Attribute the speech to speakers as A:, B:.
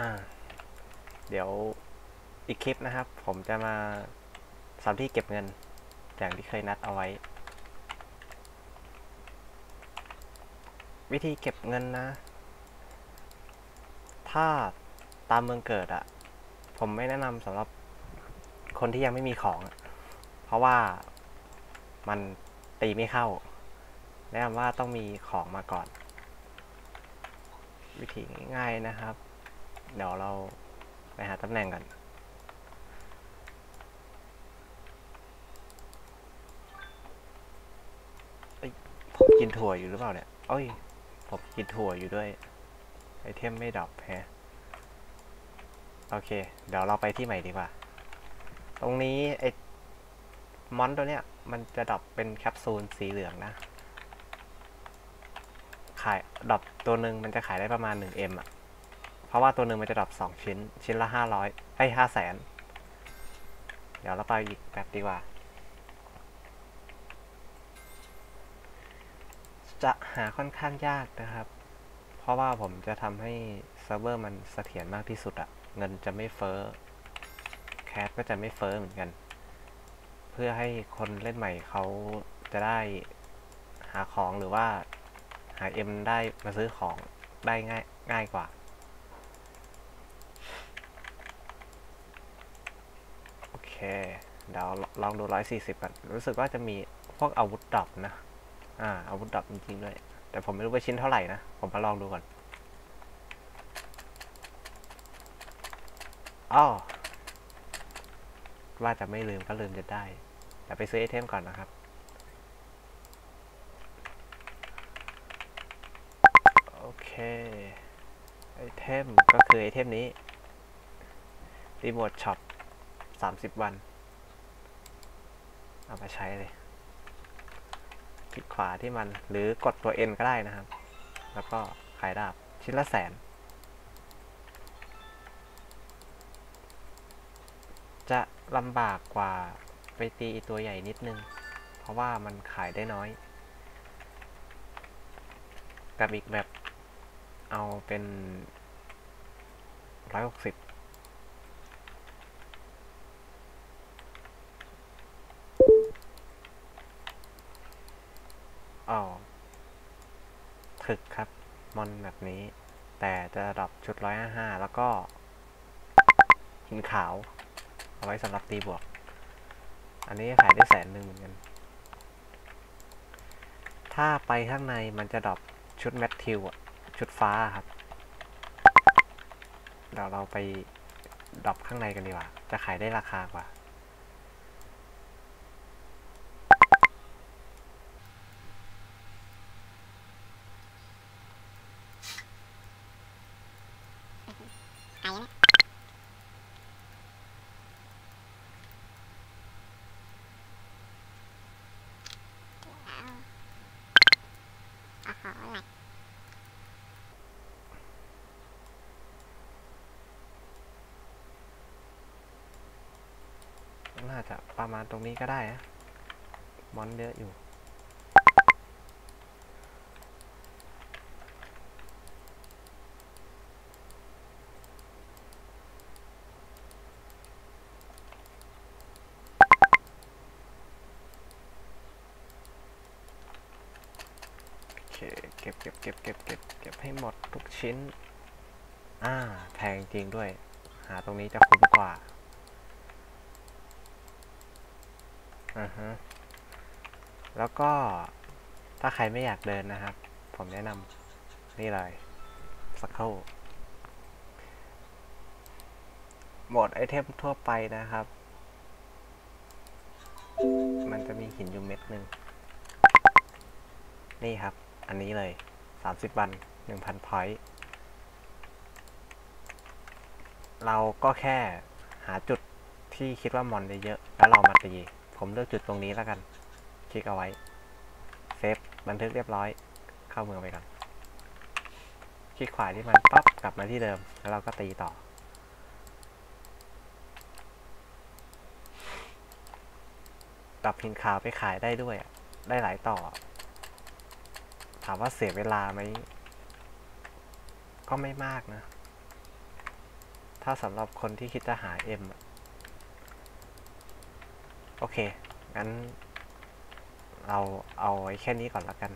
A: อ่า เดี๋ยวอีกคลิปนะครับ ผมจะมาสำที่เก็บเงิน อย่างที่เคยนัดเอาไว้ วิธีเก็บเงินนะ ถ้าตามเมืองเกิดอะผมไม่แนะนำสำหรับคนที่ยังไม่มีของเพราะว่ามันตีไม่เข้า แนะนำว่าต้องมีของมาก่อน วิธีง่ายๆนะครับ เดี๋ยวเราไปหาตำแหน่งกันเอ้ยผมกินถั่วอยู่หรือเปล่าเนี่ยเอ้ย ผมกินถั่วอยู่ด้วย ไอเทมไม่ดรอปแฮะ โอเค เดี๋ยวเราไปที่ใหม่ดีกว่า ตรงนี้ไอมอนตัวเนี้ย มันจะดรอปเป็นแคปซูลสีเหลืองนะ ขายดรอปตัวหนึ่งมันจะขายได้ประมาณ 1M อะเพ ราะว่าตัวหนึ่งมันจะดรอป2ชิ้น ชิ้นละ500ไอ้ห้าแสนเดี๋ยวเราไปอีกแบบดีกว่า จะหาค่อนข้างยากนะครับ เพราะว่าผมจะทำให้เซิร์ฟเวอร์มันเสถียรมากที่สุดอะเงินจะไม่เฟ้อแคสก็จะไม่เฟ้อเหมือนกัน เพื่อให้คนเล่นใหม่เขาจะได้หาของหรือว่าหาเอ็มได้มาซื้อของได้ง่ายง่ายกว่า โอ เคเดี๋ยวลองดู 140กันรู้สึกว่าจะมีพวกอาวุธดรอปนะ อ่า อาวุธดรอปจริงๆด้วย แต่ผมไม่รู้ว่าชิ้นเท่าไหร่นะ ผมมาลองดูก่อนอ้อว่าจะไม่ลืมก็ลืมจะได้แต่ไปซื้อไอเทมก่อนนะครับ โอเค ไอเทมก็คือไอเทมนี้รีโมทช็อป สามสิบวัน เอามาใช้เลย คลิกขวาที่มันหรือกดตัว N ก็ได้นะครับ แล้วก็ขายดาบชิ้นละแสน จะลำบากกว่าไปตีตัวใหญ่นิดนึง เพราะว่ามันขายได้น้อย กับอีกแบบเอาเป็นร้อยหกสิบ อ๋อถึกครับ มอนแบบนี้ แต่จะดรอปชุดร้อยห้าแล้วก็หินขาว เอาไว้สำหรับตีบวก อันนี้ขายได้แสนหนึ่งเหมือนกัน ถ้าไปข้างในมันจะดรอปชุดแมททิวอะชุดฟ้าครับ เดี๋ยวเราไปดรอปข้างในกันดีกว่า จะขายได้ราคากว่า
B: หายแล้วว้าว โอ้โหหลัก
A: น่าจะประมาณตรงนี้ก็ได้นะ มอนเยอะอยู่ ก็บเก็บเก็บเก็บเก็บเก็บให้หมดทุกชิ้น อ่า แพงจริงด้วย หาตรงนี้จะคุ้มกว่าอือฮะ แล้วก็ถ้าใครไม่อยากเดินนะครับ ผมแนะนำนี่เลยสักครู่โหมดไอเทมทั่วไปนะครับ มันจะมีหินอยู่เม็ดหนึ่ง นี่ครับ อันนี้เลย 30 วัน 1,000พอยต์เราก็แค่หาจุดที่คิดว่ามอนเยอะๆแล้วเรามาตี ผมเลือกจุดตรงนี้แล้วกัน คลิกเอาไว้ เซฟ บันทึกเรียบร้อย เข้าเมืองไปก่อน คลิกขวาที่มันปั๊บกลับมาที่เดิม แล้วเราก็ตีต่อดับหินขาวไปขายได้ด้วย ได้หลายต่อ ถามว่าเสียเวลาไหม ก็ไม่มากนะ ถ้าสำหรับคนที่คิดจะหา M อะโอเค งั้น เราเอาไว้แค่นี้ก่อนละกัน